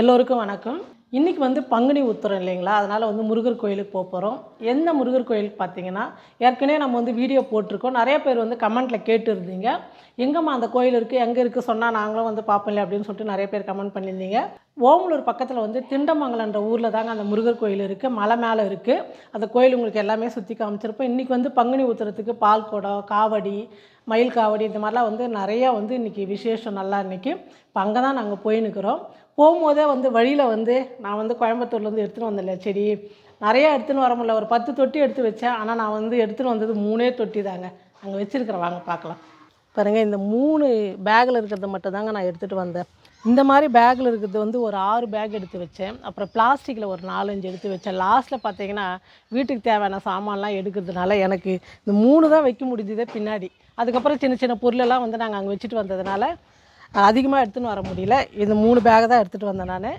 எல்லோருக்கும் வணக்கம். இன்றைக்கி வந்து பங்குனி உத்தரம் இல்லைங்களா? அதனால் வந்து முருகர் கோயிலுக்கு போக போகிறோம் எந்த முருகர் கோயிலுக்கு பார்த்தீங்கன்னா ஏற்கனவே நம்ம வந்து வீடியோ போட்டிருக்கோம். நிறைய பேர் வந்து கமெண்ட்டில் கேட்டுருந்தீங்க. எங்கம்மா அந்த கோயில் இருக்குது எங்கே இருக்குது சொன்னால் நாங்களும் வந்து பார்ப்போம்ல அப்படின்னு சொல்லிட்டு நிறைய பேர் கமெண்ட் பண்ணியிருந்தீங்க. ஓமலூர் பக்கத்தில் வந்து திண்டமங்கலன்ற ஊரில் தாங்க அந்த முருகர் கோயில் இருக்குது மலை மேலே இருக்குது அந்த கோயில் உங்களுக்கு எல்லாமே சுற்றி காமிச்சிருப்போம். இன்றைக்கி வந்து பங்குனி உத்தரத்துக்கு பால் குடம் காவடி மயில் காவடி இந்த மாதிரிலாம் வந்து நிறையா வந்து இன்றைக்கி விசேஷம் நல்லா இன்றைக்கி இப்போ அங்கே தான் நாங்கள் போயின்னுக்கிறோம் போகும்போதே வந்து வழியில் வந்து நான் வந்து கோயம்புத்தூர்லேருந்து எடுத்துகிட்டு வந்தேன்ல செடி. நிறையா எடுத்துன்னு வர முடியல. ஒரு பத்து தொட்டி எடுத்து வச்சேன். ஆனால் நான் வந்து எடுத்துன்னு வந்தது மூணே தொட்டி தாங்க. அங்கே வச்சுருக்கிறேன். வாங்க பார்க்கலாம். பாருங்க இந்த மூணு பேக்கில் இருக்கிறத மட்டும் தாங்க நான் எடுத்துகிட்டு வந்தேன். இந்த மாதிரி பேக்கில் இருக்கிறது வந்து ஒரு ஆறு பேக் எடுத்து வச்சேன். அப்புறம் பிளாஸ்டிக்கில் ஒரு நாலஞ்சு எடுத்து வச்சேன். லாஸ்ட்டில் பார்த்தீங்கன்னா வீட்டுக்கு தேவையான சாமான்லாம் எடுக்கிறதுனால எனக்கு இந்த மூணு தான் வைக்க முடிஞ்சதே பின்னாடி. அதுக்கப்புறம் சின்ன சின்ன பொருளெல்லாம் வந்து நாங்கள் அங்கே வச்சுட்டு வந்ததுனால அதிகமாக எடுத்துன்னு வர முடியல. இந்த மூணு பேகை தான் எடுத்துகிட்டு வந்தேன் நான்.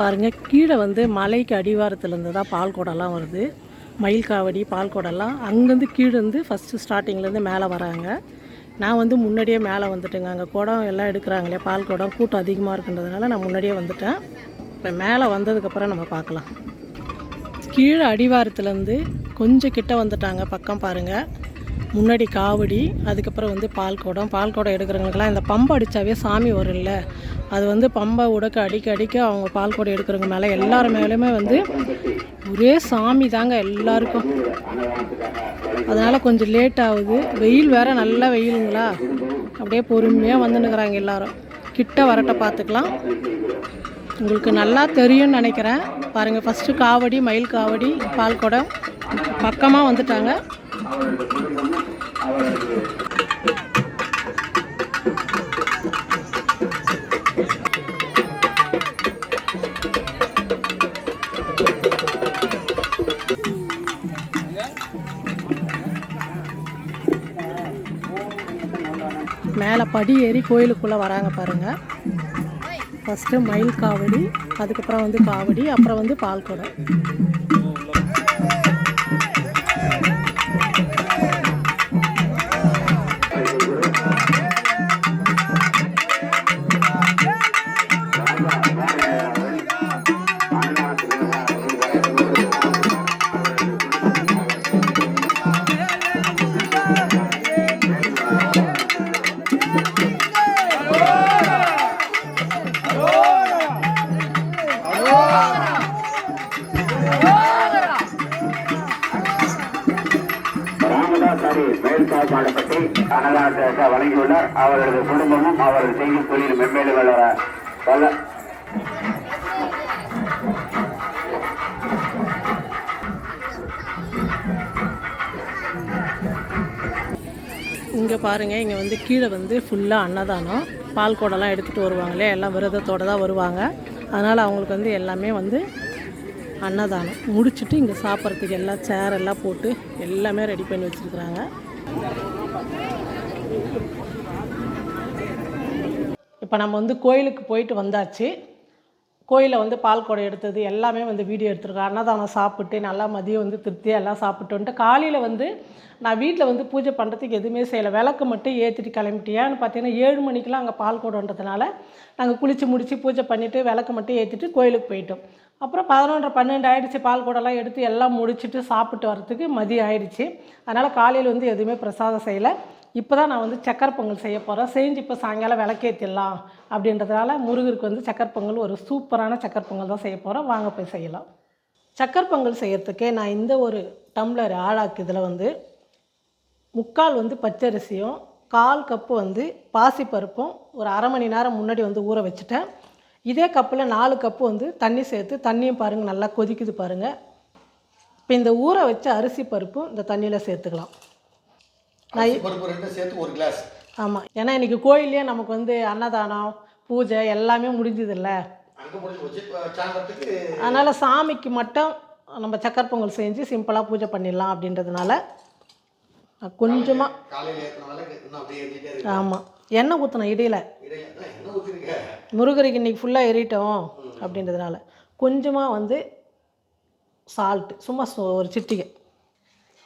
பாருங்கள் கீழே வந்து மலைக்கு அடிவாரத்துலேருந்து தான் பால் குடம்லாம் வருது. மயில் காவடி பால் குடம்லாம் அங்கேருந்து கீழேருந்து ஃபஸ்ட்டு ஸ்டார்டிங்லேருந்து மேலே வராங்க. நான் வந்து முன்னாடியே மேலே வந்துட்டேங்க. அங்கே குடம் எல்லாம் எடுக்கிறாங்களே பால் குடம் கூட்டம் அதிகமாக இருக்குன்றதுனால நான் முன்னாடியே வந்துட்டேன். இப்போ மேலே வந்ததுக்கப்புறம் நம்ம பார்க்கலாம். கீழே அடிவாரத்துலேருந்து கொஞ்சம் கிட்ட வந்துட்டாங்க பக்கம் பாருங்கள் முன்னாடி காவடி அதுக்கப்புறம் வந்து பால் குடம் பால் குடம் எடுக்கிறவங்களுக்குலாம் இந்த பம்பை அடித்தாவே சாமி வரும்ல. அது வந்து பம்பை உடக்க அடிக்க அடிக்க அவங்க பால் குடம் எடுக்கிறவங்க மேலே எல்லார் மேலேயுமே வந்து ஒரே சாமி தாங்க எல்லாருக்கும். அதனால் கொஞ்சம் லேட் ஆகுது. வெயில் வேற நல்ல வெயிலுங்களா? அப்படியே பொறுமையாக வந்துன்னுக்குறாங்க எல்லாரும். கிட்ட வரட்ட பார்த்துக்கலாம். உங்களுக்கு நல்லா தெரியும்னு நினைக்கிறேன். பாருங்கள் ஃபஸ்ட்டு காவடி மயில் காவடி பால் குடம் பக்கமாக வந்துட்டாங்க. மேலே படி ஏறி கோயிலுக்குள்ளே வராங்க பாருங்கள் ஃபஸ்ட்டு மயில் காவடி அதுக்கப்புறம் வந்து காவடி அப்புறம் வந்து பால்குடம். குடம் ராமதாசாரி மேல்காப்பாடப்பட்டு வழங்கியுள்ளார் அவரது குடும்பமும் அவரது செய்யும் தொழில் மென்மேலும் வளர வல்ல. இங்கே பாருங்கள் இங்கே வந்து கீழே வந்து ஃபுல்லாக அன்னதானம். பால் குடம்லாம் எடுத்துகிட்டு வருவாங்களே எல்லாம் விரதத்தோடு தான் வருவாங்க. அதனால் அவங்களுக்கு வந்து எல்லாமே வந்து அன்னதானம். முடிச்சுட்டு இங்கே சாப்பிட்றதுக்கு எல்லாம் சேர் எல்லாம் போட்டு எல்லாமே ரெடி பண்ணி வச்சுருக்குறாங்க. இப்போ நம்ம வந்து கோயிலுக்கு போயிட்டு வந்தாச்சு. கோயிலில் வந்து பால் குடம் எடுத்தது எல்லாமே வந்து வீடியோ எடுத்துருக்கோம். அன்னதானம் சாப்பிட்டு நல்லா மதியம் வந்து திருப்தியாக எல்லாம் சாப்பிட்டு வந்துட்டு காலையில் வந்து நான் வீட்டில் வந்து பூஜை பண்ணுறதுக்கு எதுவுமே செய்யலை. விளக்கு மட்டும் ஏற்றிட்டு கிளம்பிட்டு ஏன்னு பார்த்தீங்கன்னா ஏழு மணிக்கெலாம் அங்கே பால் குடம்ன்றதுனால நாங்கள் குளித்து முடித்து பூஜை பண்ணிவிட்டு விளக்கு மட்டும் ஏற்றிட்டு கோயிலுக்கு போயிட்டோம். அப்புறம் பதினொன்றரை பன்னெண்டு ஆயிடுச்சு. பால் கூடலாம் எடுத்து எல்லாம் முடிச்சுட்டு சாப்பிட்டு வரத்துக்கு மதியம் ஆயிடுச்சு. அதனால் காலையில் வந்து எதுவுமே பிரசாதம் செய்யலை. இப்போ தான் நான் வந்து சக்கரை பொங்கல் செய்ய போகிறேன் செஞ்சு இப்போ சாயங்காலம் விளக்கேற்றிடலாம் அப்படின்றதுனால முருகருக்கு வந்து சக்கரை பொங்கல் ஒரு சூப்பரான சக்கரை பொங்கல் தான் செய்ய போகிறோம் வாங்க போய் செய்யலாம். சக்கரை பொங்கல் செய்யறதுக்கே நான் இந்த ஒரு டம்ளர் ஆழாக்கு இதில் வந்து முக்கால் வந்து பச்சரிசியும் கால் கப்பு வந்து பாசிப்பருப்பும் ஒரு அரை மணி நேரம் முன்னாடி வந்து ஊற வச்சுட்டேன். இதே கப்பில் நாலு கப்பு வந்து தண்ணி சேர்த்து தண்ணியும் பாருங்கள் நல்லா கொதிக்குது பாருங்கள் இப்போ இந்த ஊற வச்ச அரிசி பருப்பும் இந்த தண்ணியில் சேர்த்துக்கலாம். அரிசி பருப்பு ரெண்டும் சேர்த்து ஒரு கிளாஸ் ஆமாம் ஏன்னா இன்றைக்கி கோயிலே நமக்கு வந்து அன்னதானம் பூஜை எல்லாமே முடிஞ்சதில்ல. அதனால் சாமிக்கு மட்டும் நம்ம சக்கரை பொங்கல் செஞ்சு சிம்பிளாக பூஜை பண்ணிடலாம் அப்படின்றதுனால நான் கொஞ்சமாக ஆமாம் எண்ணெய் ஊற்றினேன் இடையில. முருகருக்கு இன்றைக்கி ஃபுல்லாக எறிட்டோம் அப்படின்றதுனால. கொஞ்சமாக வந்து சால்ட்டு சும்மா ஒரு சிட்டிகை.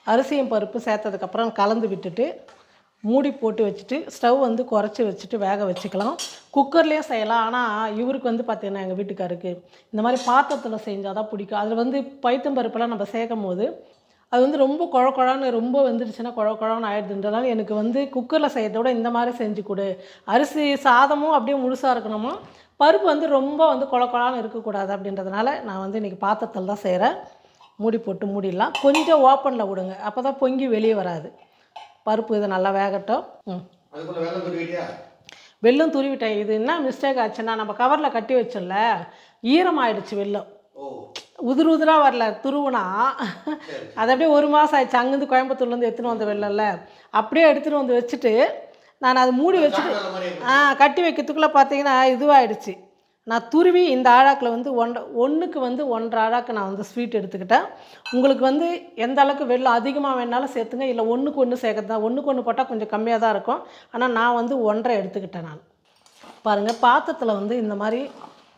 அரிசியும் பருப்பு சேர்த்ததுக்கப்புறம் கலந்து விட்டுட்டு மூடி போட்டு வச்சுட்டு ஸ்டவ் வந்து குறைச்சி வச்சுட்டு வேக வச்சுக்கலாம். குக்கர்லேயே செய்யலாம். ஆனால் இவருக்கு வந்து பார்த்திங்கன்னா எங்கள் வீட்டுக்காருக்கு இந்த மாதிரி பாத்திரத்தில் செஞ்சால் தான் பிடிக்கும். அதில் வந்து பைத்தம் பருப்பெல்லாம் நம்ம சேர்க்கும் போது அது வந்து ரொம்ப குழ குழான்னு ரொம்ப வெந்துடுச்சுன்னா குழ குழான்னு ஆயிடுதுன்றதால எனக்கு வந்து குக்கரில் செய்யறத விட இந்த மாதிரி செஞ்சு கொடு. அரிசி சாதமும் அப்படியே முழுசாக இருக்கணுமா? பருப்பு வந்து ரொம்ப வந்து குழ குழான்னு இருக்கக்கூடாது அப்படின்றதுனால நான் வந்து இன்றைக்கி பாத்திரத்தில் தான் செய்கிறேன் மூடி போட்டு மூடிடலாம். கொஞ்சம் ஓப்பனில் விடுங்க. அப்போ தான் பொங்கி வெளியே வராது. பருப்பு இது நல்லா வேகட்டும். ம். வெல்லம் துருவிட்டேன் இது என்ன மிஸ்டேக் ஆச்சுன்னா நம்ம கவரில் கட்டி வச்சோம்ல ஈரமாயிடுச்சு ஓ. உதிர் உதிராக வரல துருவுனா. அது அப்படியே ஒரு மாதம் ஆயிடுச்சு. அங்கேருந்து கோயம்புத்தூர்லேருந்து எடுத்துன்னு வந்த வெள்ளம்ல அப்படியே எடுத்துகிட்டு வந்து வச்சுட்டு நான் அது மூடி வச்சுட்டு. ஆ கட்டி வைக்கிறதுக்குள்ளே பார்த்தீங்கன்னா இதுவாகிடுச்சு நான் துருவி இந்த ஆழாக்கில் வந்து ஒன்றை ஒன்றுக்கு வந்து ஒன்றரை ஆழாக்கு நான் வந்து ஸ்வீட் எடுத்துக்கிட்டேன். உங்களுக்கு வந்து எந்த அளவுக்கு வெள்ளம் அதிகமாக வேணாலும் சேர்த்துங்க. இல்லை ஒன்றுக்கு ஒன்று சேர்க்கறது தான் ஒன்றுக்கு ஒன்று போட்டால் கொஞ்சம் கம்மியாக தான் இருக்கும். ஆனால் நான் வந்து ஒன்றரை எடுத்துக்கிட்டேன் நான். பாருங்கள் பாத்திரத்தில் வந்து இந்த மாதிரி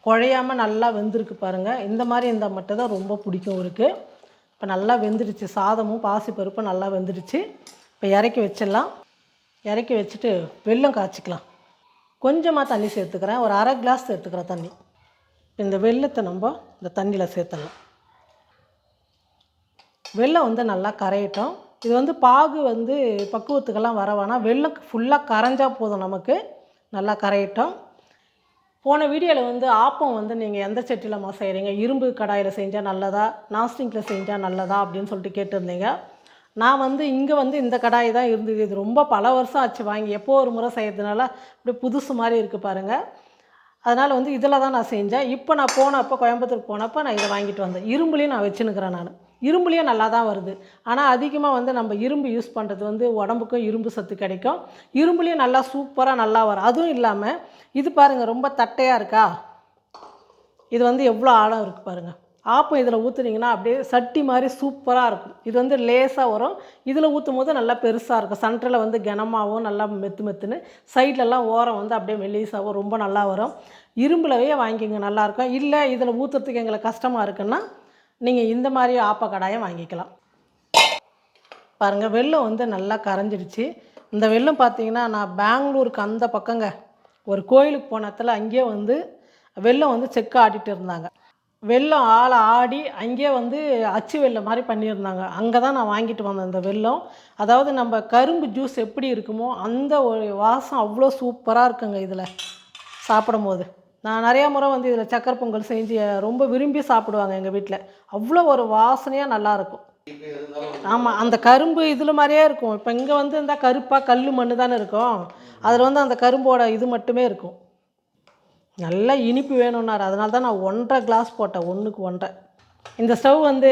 குழையாம நல்லா வெந்திருக்கு பாருங்கள் இந்த மாதிரி இருந்தால் மட்டும்தான் ரொம்ப பிடிக்கும் இவருக்கு இப்போ நல்லா வெந்துடுச்சு. சாதமும் பாசிப்பருப்பும் நல்லா வெந்துடுச்சு. இப்போ இறக்கி வச்சிடலாம். இறக்கி வச்சுட்டு வெல்லம் காய்ச்சிக்கலாம். கொஞ்சமாக தண்ணி சேர்த்துக்கிறேன். ஒரு அரை கிளாஸ் சேர்த்துக்கிறேன் தண்ணி. இந்த வெள்ளத்தை நம்ம இந்த தண்ணியில் சேர்த்துடலாம். வெள்ளம் வந்து நல்லா கரையட்டும். இது வந்து பாகு வந்து பக்குவத்துக்கெல்லாம் வர வேணாம். வெள்ளம் ஃபுல்லாக கரைஞ்சால் போதும் நமக்கு. நல்லா கரையட்டும். போன வீடியோவில் வந்து ஆப்பம் வந்து நீங்கள் எந்த செட்டிலம்மா செய்கிறீங்க இரும்பு கடாயில் செஞ்சால் நல்லதா? நான்ஸ்டிங்கில் செஞ்சால் நல்லதா? அப்படின்னு சொல்லிட்டு கேட்டிருந்தீங்க. நான் வந்து இங்கே வந்து இந்த கடாய் தான் இருந்தது. இது ரொம்ப பல வருஷம் ஆச்சு வாங்கி. எப்போ ஒரு முறை செய்கிறதுனால அப்படியே புதுசு மாதிரி இருக்குது பாருங்கள் அதனால் வந்து இதில் தான் நான் செஞ்சேன். இப்போ நான் போனப்போ கோயம்புத்தூர் போனப்போ நான் இதை வாங்கிட்டு வந்தேன். இரும்புலேயும் நான் வச்சுனுக்கிறேன் நான். இரும்புலேயும் நல்லா தான் வருது. ஆனால் அதிகமாக வந்து நம்ம இரும்பு யூஸ் பண்ணுறது வந்து உடம்புக்கும் இரும்பு சத்து கிடைக்கும். இரும்புலேயும் நல்லா சூப்பராக நல்லா வரும். அதுவும் இல்லாமல் இது பாருங்கள் ரொம்ப தட்டையாக இருக்கா? இது வந்து எவ்வளோ ஆழம் இருக்குது பாருங்கள் ஆப்பம் இதில் ஊற்றுனீங்கன்னா அப்படியே சட்டி மாதிரி சூப்பராக இருக்கும். இது வந்து லேசாக வரும். இதில் ஊற்றும் போது நல்லா பெருசாக இருக்கும். சென்டரில் வந்து கனமாகவும் நல்லா மெத்து மெத்துன்னு சைட்லலாம் ஓரம் வந்து அப்படியே மெல்லிசாகவும் ரொம்ப நல்லா வரும். இரும்புலவே வாங்கிங்க நல்லாயிருக்கும் இல்லை இதில் ஊற்றுறதுக்கு எங்களுக்கு கஷ்டமாக இருக்குன்னா நீங்கள் இந்த மாதிரி ஆப்ப கடாயம் வாங்கிக்கலாம். பாருங்கள் வெள்ளம் வந்து நல்லா கரைஞ்சிடுச்சு. இந்த வெள்ளம் பார்த்தீங்கன்னா நான் பெங்களூருக்கு அந்த பக்கங்க ஒரு கோயிலுக்கு போனத்தில் அங்கேயே வந்து வெள்ளம் வந்து செக்கு ஆடிட்டு இருந்தாங்க. வெள்ளம் ஆளை ஆடி அங்கேயே வந்து அச்சு வெள்ளம் மாதிரி பண்ணியிருந்தாங்க. அங்கே தான் நான் வாங்கிட்டு வந்தேன் இந்த வெள்ளம். அதாவது நம்ம கரும்பு ஜூஸ் எப்படி இருக்குமோ அந்த ஒரு வாசம் அவ்வளோ சூப்பராக இருக்குங்க இதில் சாப்பிடும் போது நான் நிறையா முறை வந்து இதில் சக்கரை பொங்கல் செஞ்சு ரொம்ப விரும்பி சாப்பிடுவாங்க எங்கள் வீட்டில். அவ்வளோ ஒரு வாசனையாக நல்லாயிருக்கும் ஆமாம் அந்த கரும்பு இதில் மாதிரியே இருக்கும். இப்போ இங்கே வந்து இருந்தால் கருப்பாக கல் மண் தானே இருக்கும். அதில் வந்து அந்த கரும்போட இது மட்டுமே இருக்கும். நல்லா இனிப்பு வேணும்னாரு. அதனால தான் நான் ஒன்றரை கிளாஸ் போட்டேன். ஒன்றுக்கு ஒன்றரை. இந்த ஸ்டவ் வந்து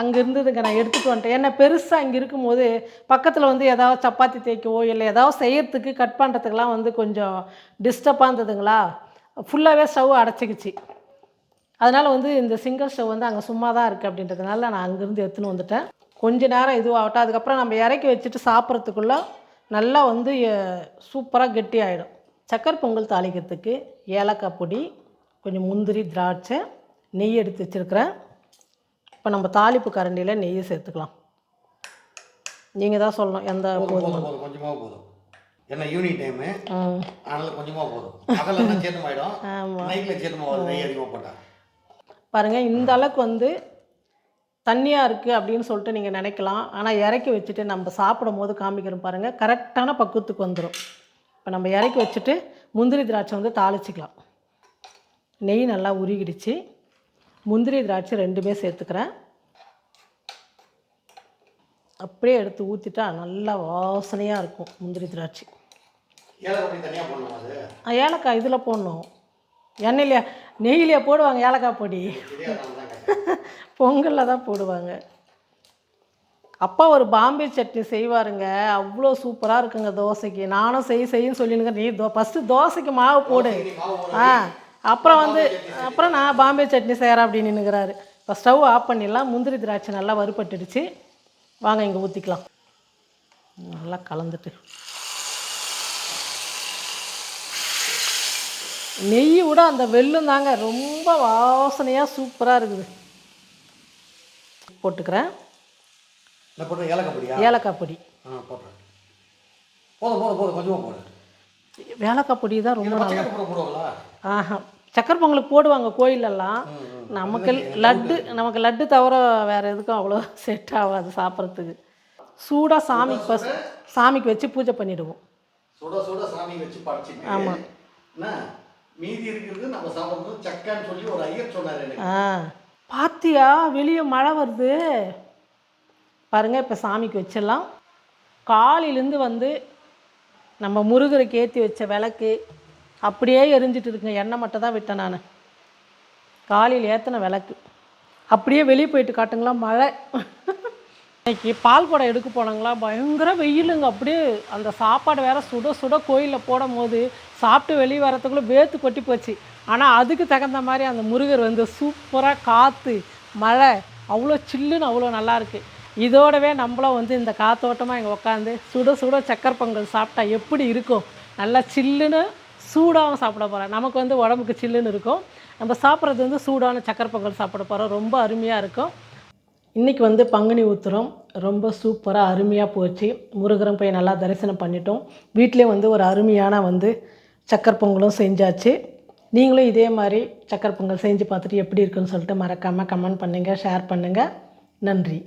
அங்கே இருந்ததுங்க. நான் எடுத்துகிட்டு வந்துட்டேன். ஏன்னா பெருசாக இங்கே இருக்கும்போது பக்கத்தில் வந்து ஏதாவது சப்பாத்தி தேய்க்கவோ இல்லை ஏதாவது செய்யறதுக்கு கட் பண்ணுறதுக்கெலாம் வந்து கொஞ்சம் டிஸ்டர்பாக இருந்ததுங்களா? ஃபுல்லாகவே ஸ்டவ் அடைச்சிக்கிச்சு. அதனால் வந்து இந்த சிங்கிள் ஸ்டவ் வந்து அங்கே சும்மா தான் இருக்குது அப்படின்றதுனால நான் அங்கேருந்து எடுத்துன்னு வந்துட்டேன். கொஞ்ச நேரம் இதுவாகட்டும். அதுக்கப்புறம் நம்ம இறக்கி வச்சுட்டு சாப்பிட்றதுக்குள்ளே நல்லா வந்து சூப்பராக கெட்டி ஆகிடும் சக்கரை பொங்கல் தாளிக்கிறதுக்கு ஏலக்காய் பொடி கொஞ்சம் முந்திரி திராட்சை நெய் எடுத்து வச்சுருக்கிறேன். இப்போ நம்ம தாளிப்பு கரண்டியில் நெய்யை சேர்த்துக்கலாம். நீங்கள் தான் சொல்லணும் எந்த போதும் கொஞ்சமாக போதும். ஏன்னா ஈவினிங் டைமு. அதனால கொஞ்சமாக போதும். தான் சேதமாயிடும். நைட்டில் சேதமாகும் நெய் அதிகமாக போட்டால். பாருங்கள் இந்த அளவுக்கு வந்து தண்ணியாக இருக்குது அப்படின்னு சொல்லிட்டு நீங்கள் நினைக்கலாம். ஆனால் இறக்கி வச்சுட்டு நம்ம சாப்பிடும் போது காமிக்கிறோம் பாருங்கள் கரெக்டான பக்குவத்துக்கு வந்துடும் இப்போ நம்ம இறக்கி வச்சுட்டு முந்திரி திராட்சை வந்து தாளிச்சிக்கலாம். நெய் நல்லா உருகிடுச்சு. முந்திரி திராட்சை ரெண்டுமே சேர்த்துக்கிறேன். அப்படியே எடுத்து ஊற்றிட்டா நல்லா வாசனையாக இருக்கும் முந்திரி திராட்சை. ஏலக்காய் இதில் போடணும். எண்ணெயிலே நெய்யிலே போடுவாங்க ஏலக்காய் பொடி. பொங்கலில் தான் போடுவாங்க. அப்பா ஒரு பாம்பே சட்னி செய்வாருங்க. அவ்வளோ சூப்பராக இருக்குங்க தோசைக்கு. நானும் செய் செய்யும் சொல்லினுங்க. நீ தோ ஃபஸ்ட்டு தோசைக்கு மாவு போடு. மாவு போடு. ஆ அப்புறம் வந்து அப்புறம் நான் பாம்பே சட்னி செய்கிறேன் அப்படின்னு நின்னுக்கிறாரு இப்போ ஸ்டவ் ஆஃப் பண்ணிடலாம். முந்திரி திராட்சை நல்லா வறுபட்டுடுச்சு. வாங்க இங்கே ஊற்றிக்கலாம் நல்லா கலந்துட்டு. நெய் விட அந்த வெல்லும் தாங்க ரொம்ப வாசனையாக சூப்பராக இருக்குது. போட்டுக்கிறேன். ஏலக்காய் பொடி. ஏலக்காய் பொடி தான் ரொம்ப நல்லா ஆஹா. சக்கரை பொங்கலுக்கு போடுவாங்க கோயிலெல்லாம். நமக்கு லட்டு நமக்கு லட்டு தவிர வேறு எதுக்கும் அவ்வளோ செட் ஆகாது சாப்பிட்றதுக்கு. சூடாக சாமிக்கு ஃபஸ்ட் சாமிக்கு வச்சு பூஜை பண்ணிடுவோம். சுட சுட சாமி வச்சு படைச்சிட்டு ஆமாம். மீதி இருக்கிறது நம்ம சாப்பிடும்போது சக்கன்னு சொல்லி ஒரு ஐயர் சொன்னார் எனக்கு. பாத்தியா? வெளியே மழை வருது. பாருங்கள் இப்போ சாமிக்கு வச்சிடலாம். காலையிலேருந்து வந்து நம்ம முருகருக்கு ஏற்றி வச்ச விளக்கு அப்படியே எரிஞ்சிட்டு இருக்குங்க. எண்ணெய் மட்டும் தான் விட்டேன் நான். காலையில் ஏற்றின விளக்கு. அப்படியே வெளியே போயிட்டு காட்டுங்களா மழை. இன்னைக்கு பால் குடம் எடுக்க போனாங்களா? பயங்கர வெயிலுங்க. அப்படியே அந்த சாப்பாடு வேற சுட சுட கோயிலில் போடும் போது சாப்பிட்டு வெளியே வரத்துக்குள்ளே வேத்து கொட்டி போச்சு. ஆனால் அதுக்கு தகுந்த மாதிரி அந்த முருகர் வந்து சூப்பராக காற்று மழை அவ்வளோ சில்லுன்னு அவ்வளோ நல்லாயிருக்கு இதோடவே நம்மளும் வந்து இந்த காத்தோட்டமாக இங்கே உட்காந்து சுட சுட சக்கரை பொங்கல் சாப்பிட்டா எப்படி இருக்கும்? நல்லா சில்லுன்னு சூடாகவும் சாப்பிட போகிறேன் நமக்கு வந்து உடம்புக்கு சில்லுன்னு இருக்கும். நம்ம சாப்பிட்றது வந்து சூடான சக்கரை பொங்கல் சாப்பிட போகிறோம் ரொம்ப அருமையாக இருக்கும். இன்றைக்கி வந்து பங்குனி உத்திரம் ரொம்ப சூப்பராக அருமையாக போச்சு. முருகரும் போய் நல்லா தரிசனம் பண்ணிட்டோம். வீட்டிலே வந்து ஒரு அருமையான வந்து சக்கரை பொங்கலும் செஞ்சாச்சு. நீங்களும் இதே மாதிரி சக்கரை பொங்கல் செஞ்சு பார்த்துட்டு எப்படி இருக்குன்னு சொல்லிட்டு மறக்காமல் கமெண்ட் பண்ணுங்கள் ஷேர் பண்ணுங்கள் நன்றி.